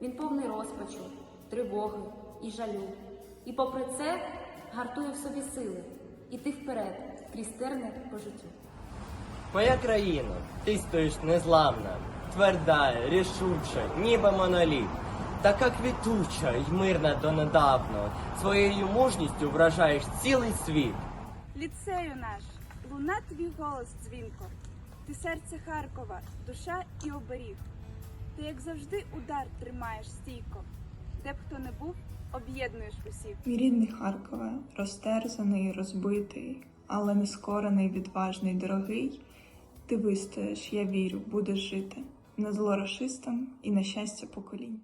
розпачу, тривоги і жалю. І попри це гартує в собі сили, іти вперед крізь терни по життю. Моя країна, ти стоїш незламна, тверда, рішуча, ніби моноліт. Така квітуча й мирна донедавно. Своєю мужністю вражаєш цілий світ. Ліцею наш, луна твій голос дзвінко, ти серце Харкова, душа і оберіг. Ти, як завжди, удар тримаєш стійко, де б хто не був, об'єднуєш усіх. Мій рідний Харкове, розтерзаний, розбитий, але нескорений, відважний, дорогий. Ти вистоїш, я вірю, будеш жити на зло рашистам і на щастя поколінь.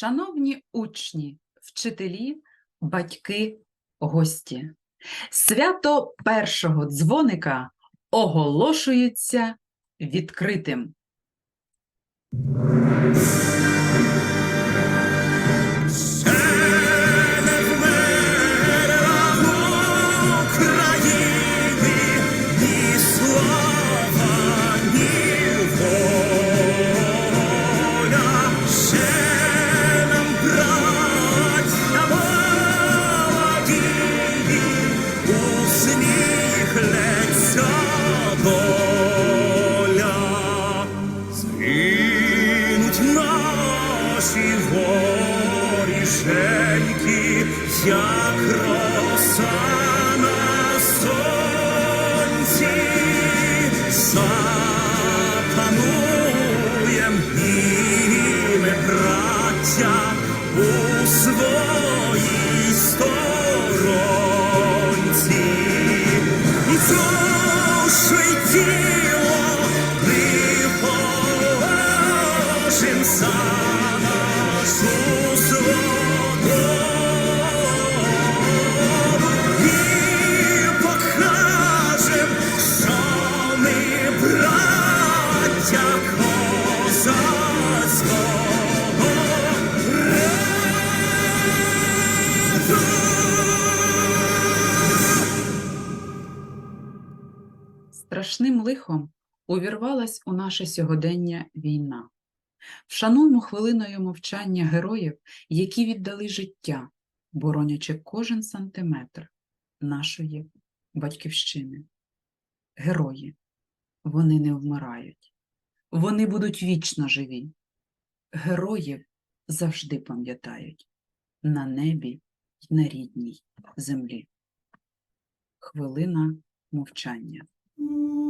Шановні учні, вчителі, батьки, гості, свято першого дзвоника оголошується відкритим. Наші воріженьки, як роса на сонці, запануєм і ми, браття, у своїй сторонці. І душу й Страшним лихом увірвалась у наше сьогодення війна. Вшануймо хвилиною мовчання героїв, які віддали життя, боронячи кожен сантиметр нашої батьківщини. Герої, вони не вмирають, вони будуть вічно живі. Героїв завжди пам'ятають на небі й на рідній землі. Хвилина мовчання. Mm-hmm.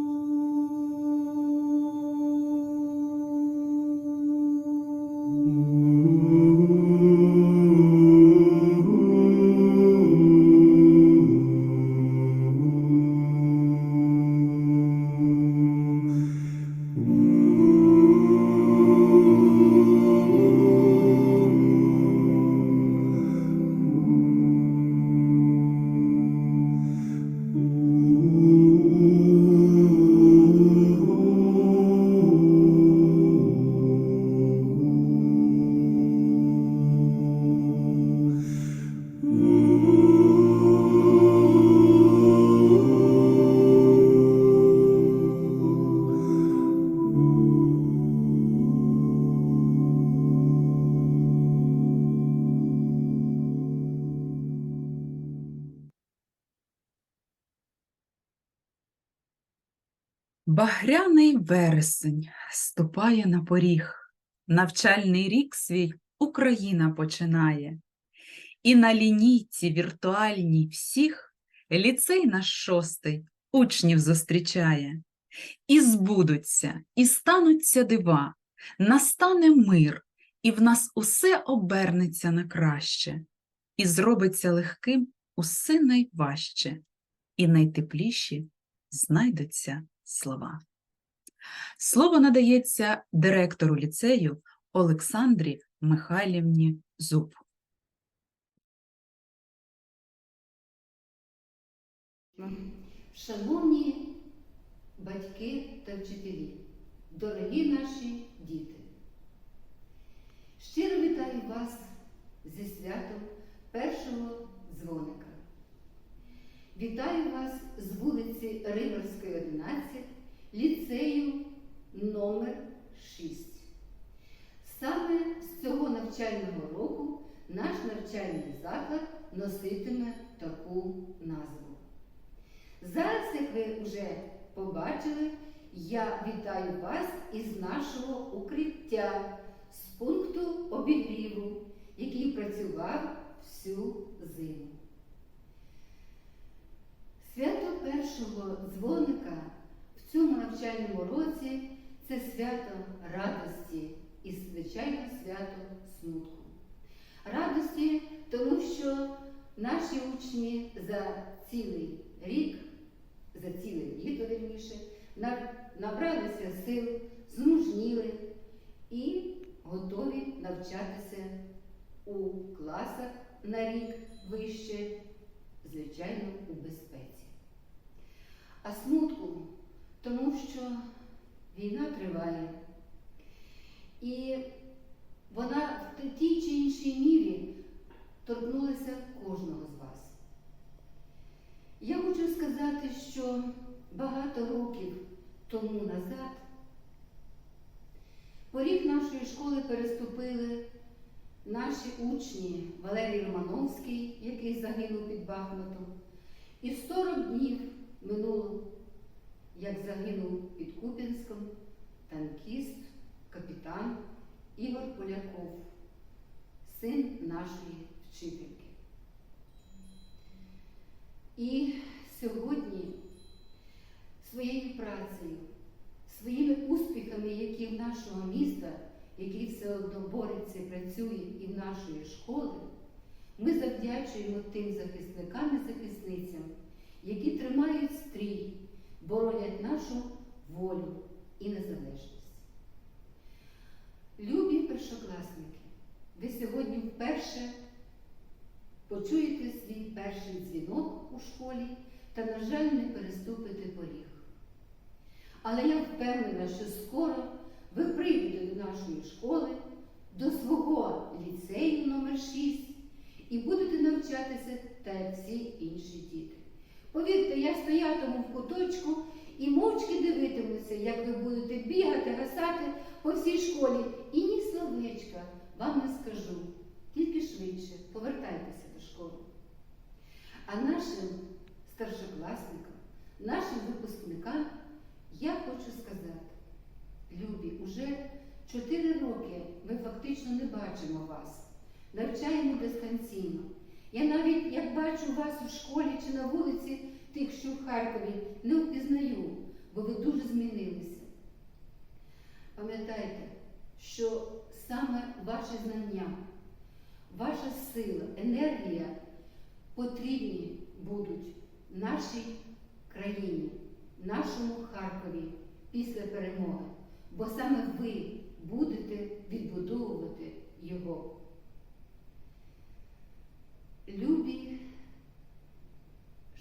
Багряний вересень ступає на поріг, навчальний рік свій Україна починає. І на лінійці віртуальній всіх ліцей наш шостий учнів зустрічає. І збудуться, і стануться дива, настане мир, і в нас усе обернеться на краще, і зробиться легким усе найважче, і найтепліші знайдуться слова. Слово надається директору ліцею Олександрі Михайлівні Зуб. Шановні батьки та вчителі, дорогі наші діти, щиро вітаю вас зі святом першого дзвоника. Вітаю вас з вулиці Римарської, 11, ліцею номер 6. Саме з цього навчального року наш навчальний заклад носитиме таку назву. Зараз, як ви вже побачили, я вітаю вас із нашого укриття з пункту обігріву, який працював всю зиму. Свято першого дзвоника цьому навчальному році це свято радості і, звичайно, свято смутку. Радості, тому що наші учні за цілий рік, за ціле літо вірніше, набралися сил, змужніли і готові навчатися у класах на рік вище, звичайно, у безпеці. А смутку, тому що війна триває, і вона в тій чи іншій мірі торкнулася кожного з вас. Я хочу сказати, що багато років тому назад поріг нашої школи переступили наші учні Валерій Романовський, який загинув під Бахмутом, і 40 днів минуло, як загинув під Куп'янськом танкіст, капітан Ігор Поляков, син нашої вчительки. І сьогодні своєю працею, своїми успіхами, які в нашого міста, який все одно бореться, і працює і в нашої школи, ми завдячуємо тим захисникам і захисницям, які тримають стрій, боронять нашу волю і незалежність. Любі першокласники, ви сьогодні вперше почуєте свій перший дзвінок у школі та, на жаль, не переступите поріг. Але я впевнена, що скоро ви прийдете до нашої школи, до свого ліцею номер 6 і будете навчатися як всі інші діти. Повірте, я стоятиму в куточку і мовчки дивитимуся, як ви будете бігати, гасати по всій школі. І ні словечка вам не скажу. Тільки швидше повертайтеся до школи. А нашим старшокласникам, нашим випускникам я хочу сказати, любі, уже 4 роки ми фактично не бачимо вас, навчаємо дистанційно. Я навіть як бачу вас у школі чи на вулиці, тих, що в Харкові, не впізнаю, бо ви дуже змінилися. Пам'ятайте, що саме ваше знання, ваша сила, енергія потрібні будуть нашій країні, нашому Харкові після перемоги, бо саме ви будете відбудовувати його. Любі,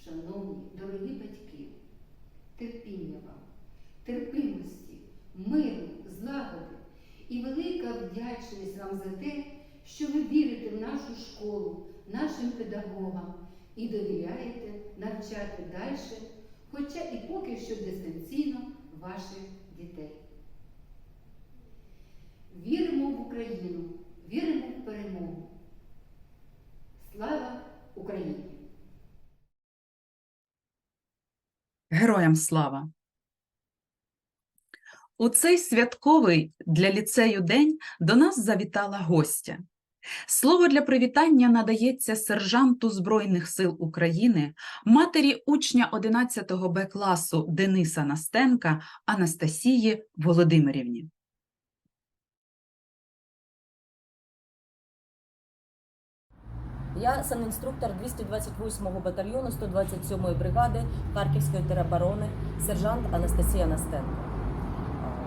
шановні, дорогі батьки, терпіння вам, терпимості, миру, злагоди і велика вдячність вам за те, що ви вірите в нашу школу, нашим педагогам і довіряєте навчати далі, хоча і поки що дистанційно ваших дітей. Віримо в Україну, віримо в перемогу. Україні! Героям слава! У цей святковий для ліцею день до нас завітала гостя. Слово для привітання надається сержанту Збройних сил України, матері учня 11 Б класу Дениса Настенка Анастасії Володимирівні. Я санінструктор 228-го батальйону 127-ї бригади Харківської тероборони, сержант Анастасія Настенко.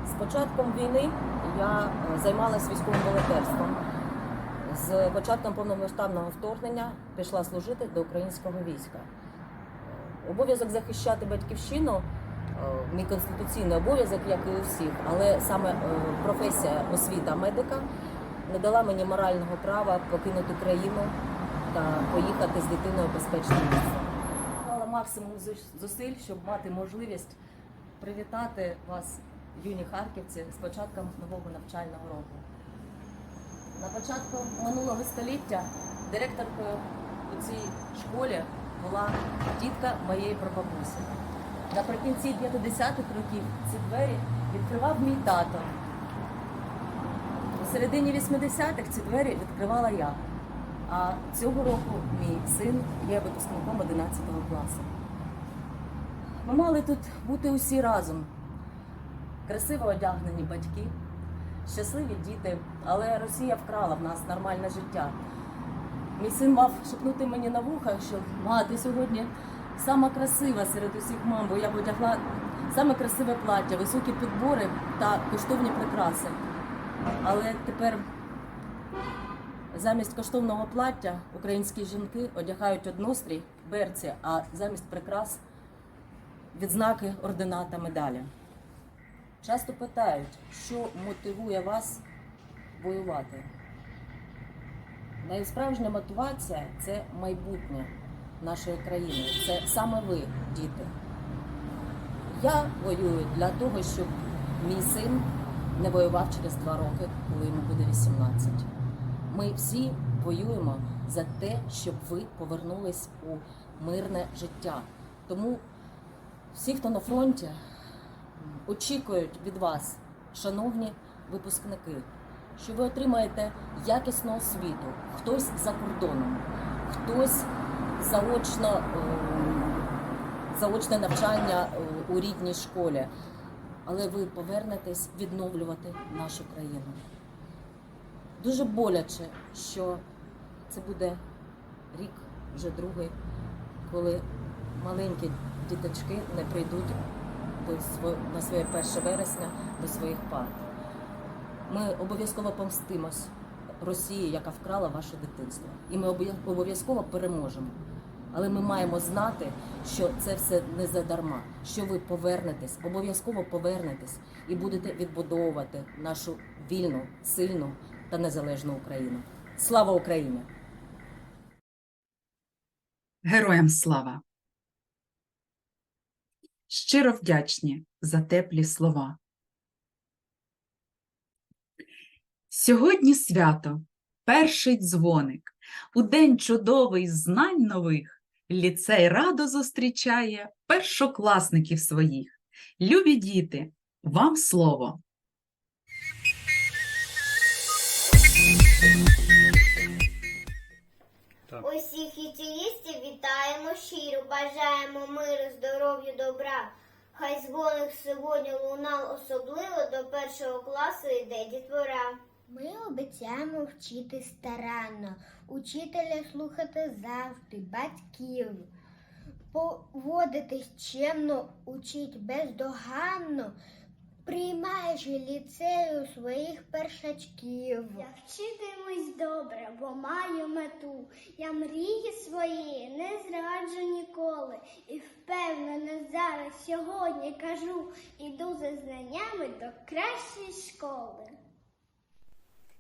З початком війни я е, займалася військовим волонтерством. З початком повномасштабного вторгнення пішла служити до українського війська. Е, Обов'язок захищати батьківщину е, мій конституційний обов'язок, як і у всіх, але саме професія освіта медика не дала мені морального права покинути країну та поїхати з дитиною в безпечне місце. Мала максимум зусиль, щоб мати можливість привітати вас, юні харківці, з початком нового навчального року. На початку минулого століття директоркою у цій школі була тітка моєї прабабусі. Наприкінці 50-х років ці двері відкривав мій тато. У середині 80-х ці двері відкривала я. А цього року мій син є випускником 11 класу. Ми мали тут бути усі разом. Красиво одягнені батьки, щасливі діти, але Росія вкрала в нас нормальне життя. Мій син мав шепнути мені на вухах, що мати сьогодні сама красива серед усіх мам, бо я б одягла саме красиве плаття, високі підбори та коштовні прикраси. Але тепер Замість коштовного плаття українські жінки одягають однострій, берці, а замість прикрас відзнаки, ордена та медалі. Часто питають, що мотивує вас воювати. Найсправжня мотивація це майбутнє нашої країни. Це саме ви, діти. Я воюю для того, щоб мій син не воював через два роки, коли йому буде 18. Ми всі воюємо за те, щоб ви повернулись у мирне життя. Тому всі, хто на фронті, очікують від вас, шановні випускники, що ви отримаєте якісну освіту, хтось за кордоном, хтось заочно, ем, заочне навчання е, у рідній школі, але ви повернетесь відновлювати нашу країну. Дуже боляче, що це буде рік, вже другий, коли маленькі діточки не прийдуть на своє 1 вересня до своїх парт. Ми обов'язково помстимось Росії, яка вкрала ваше дитинство. І ми обов'я- обов'язково переможемо. Але ми маємо знати, що це все не задарма, що ви повернетесь, обов'язково повернетесь і будете відбудовувати нашу вільну, сильну та незалежну Україну. Слава Україні! Героям слава! Щиро вдячні за теплі слова. Сьогодні свято, перший дзвоник. У день чудовий знань нових ліцей радо зустрічає першокласників своїх. Любі діти, вам слово. Усіх іціїстів вітаємо щиро, бажаємо миру, здоров'я, добра. Хай дзвоник сьогодні лунав особливо до першого класу йде дітвора. Ми обіцяємо вчити старанно, учителя слухати завжди, батьків. Поводитись чемно, учить бездоганно, приймаючи ліцею своїх першачків. Я вчитимусь добре, бо маю мету. Я мрії свої не зраджу ніколи. І впевнено зараз сьогодні кажу, іду за знаннями до кращої школи.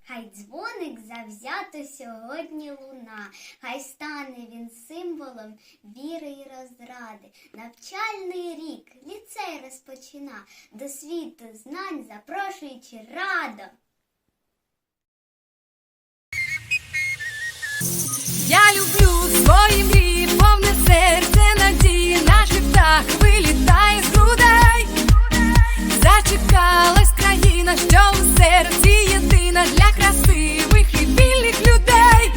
Хай дзвоник завзято сьогодні луна, хай стане він символом віри і розради. Навчальний рік розпочина, до світу знань запрошуючи радо. Я люблю свої мрії, повне серце надії, наших птах вилітає з грудей. Зачекалась країна, що у серці єдина для красивих і вільних людей.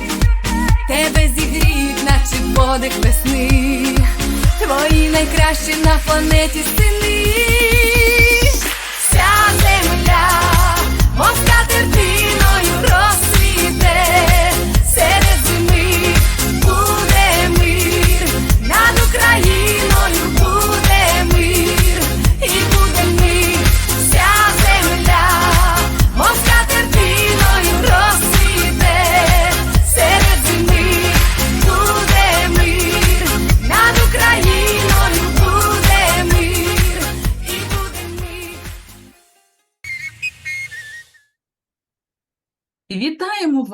Тебе зігріть, наче подих весни твої найкращі на планеті сини. Вся земля, мов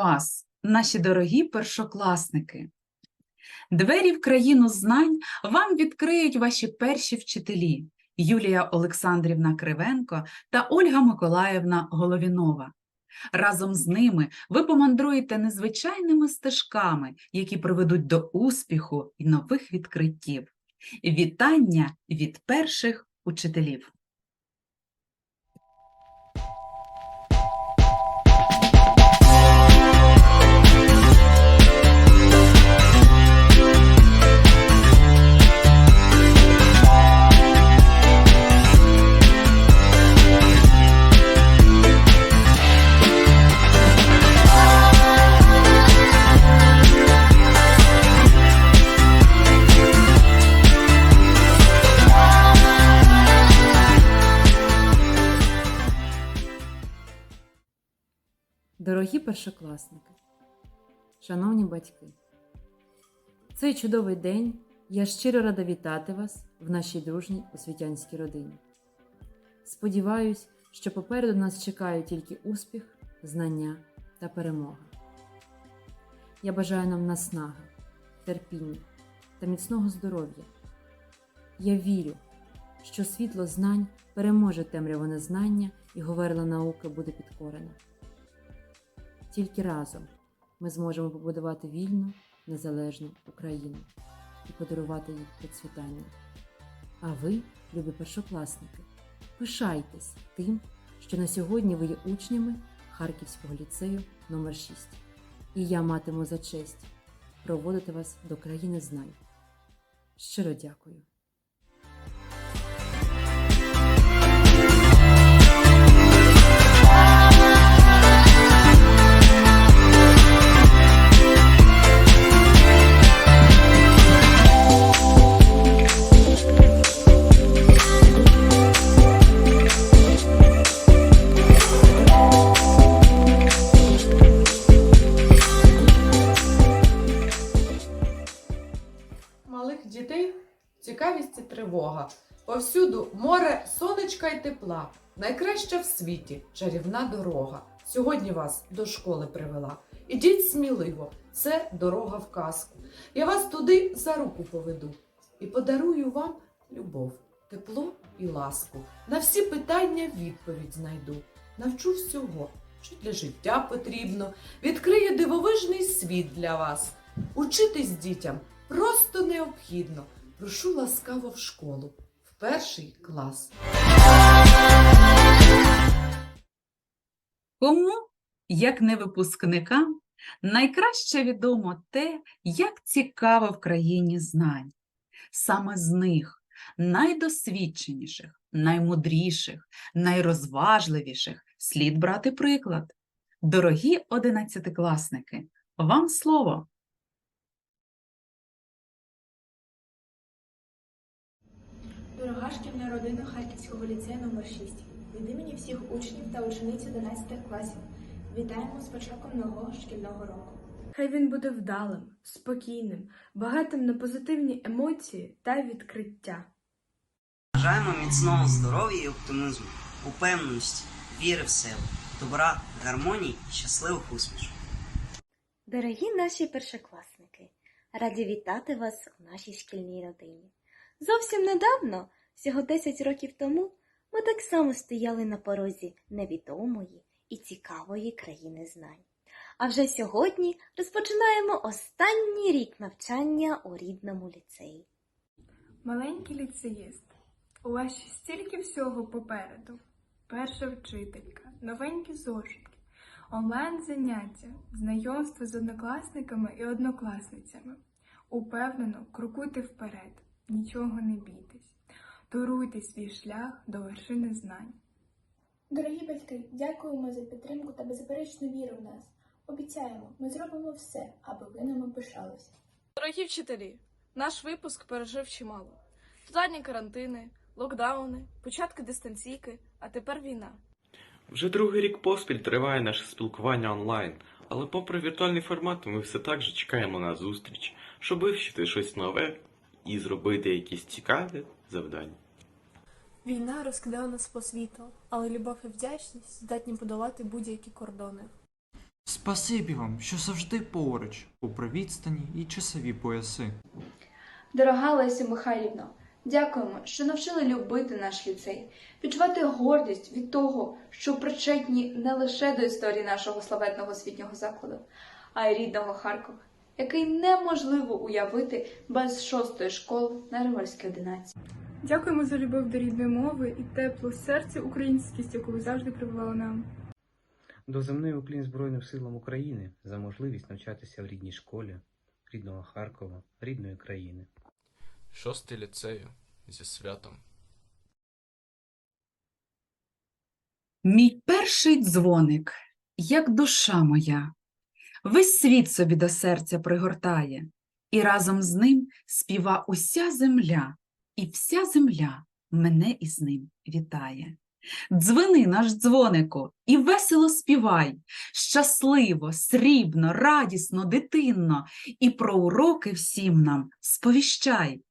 вас, наші дорогі першокласники! Двері в країну знань вам відкриють ваші перші вчителі Юлія Олександрівна Кривенко та Ольга Миколаївна Головінова. Разом з ними ви помандруєте незвичайними стежками, які приведуть до успіху і нових відкриттів. Вітання від перших учителів! Першокласники, шановні батьки, цей чудовий день я щиро рада вітати вас в нашій дружній освітянській родині. Сподіваюсь, що попереду нас чекає тільки успіх, знання та перемога. Я бажаю нам наснаги, терпіння та міцного здоров'я. Я вірю, що світло знань переможе темряву незнання і говорила наука буде підкорена. Тільки разом ми зможемо побудувати вільну, незалежну Україну і подарувати їй процвітання. А ви, любі першокласники, пишайтесь тим, що на сьогодні ви є учнями Харківського ліцею номер 6 І я матиму за честь проводити вас до країни знань. Щиро дякую. Повсюду море, сонечка й тепла. Найкраща в світі чарівна дорога. Сьогодні вас до школи привела. Ідіть сміливо, це дорога в казку. Я вас туди за руку поведу і подарую вам любов, тепло і ласку. На всі питання відповідь знайду. Навчу всього, що для життя потрібно. Відкриє дивовижний світ для вас. Учитись дітям просто необхідно. Прошу ласкаво в школу, перший клас. Кому, як не випускникам, найкраще відомо те, як цікаво в країні знань. Саме з них, найдосвідченіших, наймудріших, найрозважливіших, слід брати приклад. Дорогі одинадцятикласники, вам слово! Дорога шкільна родина Харківського ліцею номер 6 Від імені всіх учнів та учениць 11 класів вітаємо з початком нового шкільного року. Хай він буде вдалим, спокійним, багатим на позитивні емоції та відкриття. Бажаємо міцного здоров'я і оптимізму, упевненості, віри в себе, добра, гармонії щасливих усмішок. Дорогі наші першокласники, раді вітати вас у нашій шкільній родині. Зовсім недавно, всього 10 років тому, ми так само стояли на порозі невідомої і цікавої країни знань. А вже сьогодні розпочинаємо останній рік навчання у рідному ліцеї. Маленький ліцеїст, у вас ще стільки всього попереду. Перша вчителька, новенькі зошитки, онлайн заняття, знайомство з однокласниками і однокласницями. Упевнено крокуйте вперед, нічого не бійтесь. Торуйте свій шлях до вершини знань. Дорогі батьки, дякуємо за підтримку та беззаперечну віру в нас. Обіцяємо, ми зробимо все, аби ви нами пишалися. Дорогі вчителі, наш випуск пережив чимало. Тотальні карантини, локдауни, початки дистанційки, а тепер війна. Вже другий рік поспіль триває наше спілкування онлайн, але попри віртуальний формат, ми все так же чекаємо на зустріч, щоб вивчити щось нове і зробити якісь цікаві завдання. Війна розкидає нас по світу, але любов і вдячність здатні подолати будь-які кордони. Спасибі вам, що завжди поруч, попри відстані і часові пояси. Дорога Лесю Михайлівно, дякуємо, що навчили любити наш ліцей, відчувати гордість від того, що причетні не лише до історії нашого славетного освітнього закладу, а й рідного Харкова, який неможливо уявити без шостої школи на Римальській 11. Дякуємо за любов до рідної мови і теплу серця українськість, яку ви завжди прививали нам. Доземний уклін Збройним силам України за можливість навчатися в рідній школі, рідного Харкова, рідної країни. Шостий ліцею зі святом. Мій перший дзвоник, як душа моя, весь світ собі до серця пригортає, і разом з ним співа уся земля, і вся земля мене із ним вітає. Дзвени наш дзвонику, і весело співай, щасливо, срібно, радісно, дитинно, і про уроки всім нам сповіщай.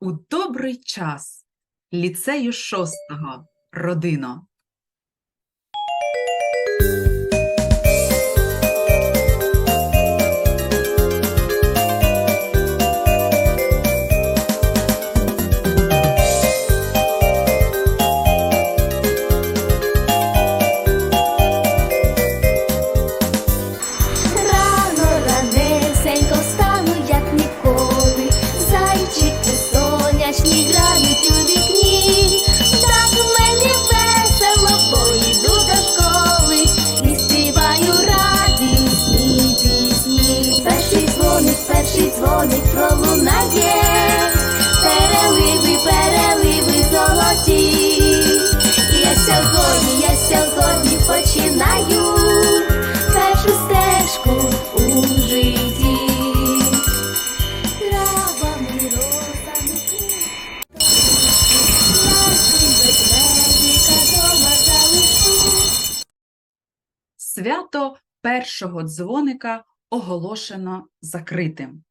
У добрий час ліцею шостого родино. Першого дзвоника оголошено закритим.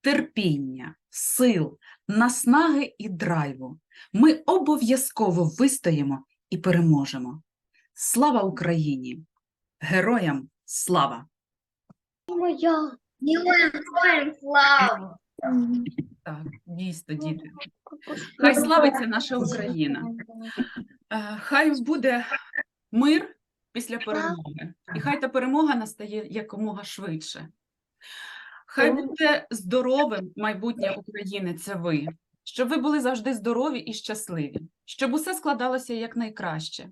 Терпіння, сил, наснаги і драйву. Ми обов'язково вистоїмо і переможемо. Слава Україні! Героям слава! Моя, героям слава! Так, дійсно, діти. Хай славиться наша Україна. Е, Хай буде мир після перемоги. І хай та перемога настає якомога швидше. Хай буде здоровим майбутнє України, це ви. Щоб ви були завжди здорові і щасливі, щоб усе складалося якнайкраще,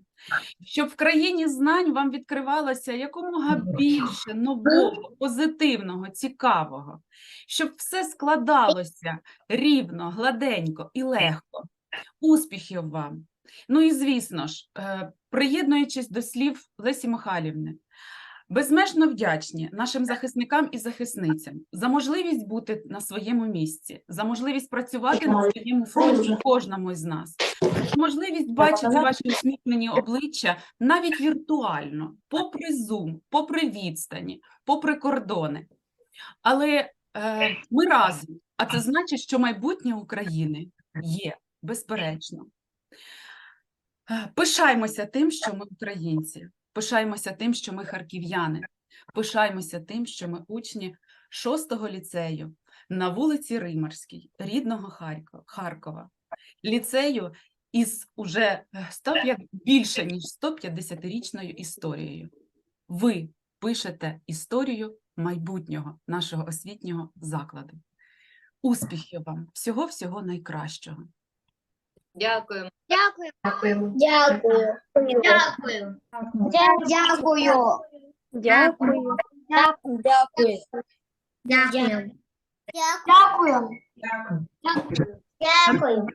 щоб в країні знань вам відкривалося якомога більше нового, позитивного, цікавого, щоб все складалося рівно, гладенько і легко. Успіхів вам! Ну і звісно ж, е, приєднуючись до слів Лесі Михайлівни, безмежно вдячні нашим захисникам і захисницям за можливість бути на своєму місці, за можливість працювати на своєму фронті кожному із нас, можливість бачити ваші усміхнені обличчя навіть віртуально, попри Zoom, попри відстані, попри кордони. Але е, ми разом, а це значить, що майбутнє України є, безперечно. Е, Пишаємося тим, що ми українці, пишаємося тим, що ми харків'яни, пишаємося тим, що ми учні шостого ліцею на вулиці Римарській, рідного Харкова, ліцею із уже е, 105 більше ніж 150-річною історією. Ви пишете історію майбутнього нашого освітнього закладу. Успіхів вам, всього-всього найкращого. Дякую. Дякую. Дякую. Дякую. Дякую. Дякую. Дякую. Дякую. Дякую. Дякую. Дякую. Дякую. Дякую.